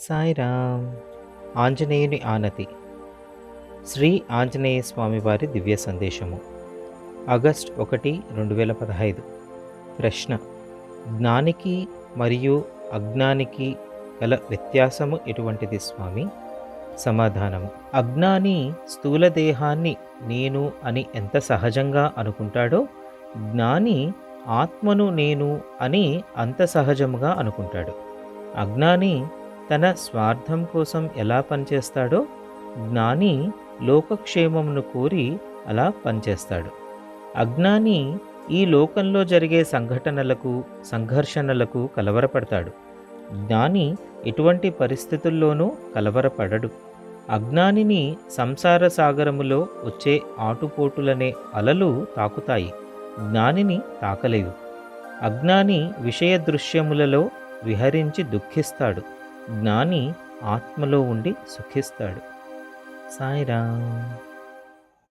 సాయిరామ్. ఆంజనేయుని ఆనతి. శ్రీ ఆంజనేయ స్వామి వారి దివ్య సందేశము. ఆగస్ట్ ఒకటి రెండు వేల పదహైదు. ప్రశ్న. జ్ఞానికి మరియు అజ్ఞానికి గల వ్యత్యాసము ఎటువంటిది స్వామి? సమాధానము అజ్ఞాని స్థూల దేహాన్ని నేను అని ఎంత సహజంగా అనుకుంటాడో జ్ఞాని ఆత్మను నేను అని అంత సహజముగా అనుకుంటాడు. అజ్ఞాని తన స్వార్థం కోసం ఎలా పనిచేస్తాడో జ్ఞాని లోకక్షేమమును కోరి అలా పనిచేస్తాడు. అజ్ఞాని ఈ లోకంలో జరిగే సంఘటనలకు సంఘర్షణలకు కలవరపడతాడు. జ్ఞాని ఎటువంటి పరిస్థితుల్లోనూ కలవరపడడు. అజ్ఞానిని సంసార సాగరములో వచ్చే ఆటుపోటులనే అలలు తాకుతాయి. జ్ఞానిని తాకలేవు. అజ్ఞాని విషయ దృశ్యములలో విహరించి దుఃఖిస్తాడు. జ్ఞాని ఆత్మలో ఉండి సుఖిస్తాడు. సాయిరామ్.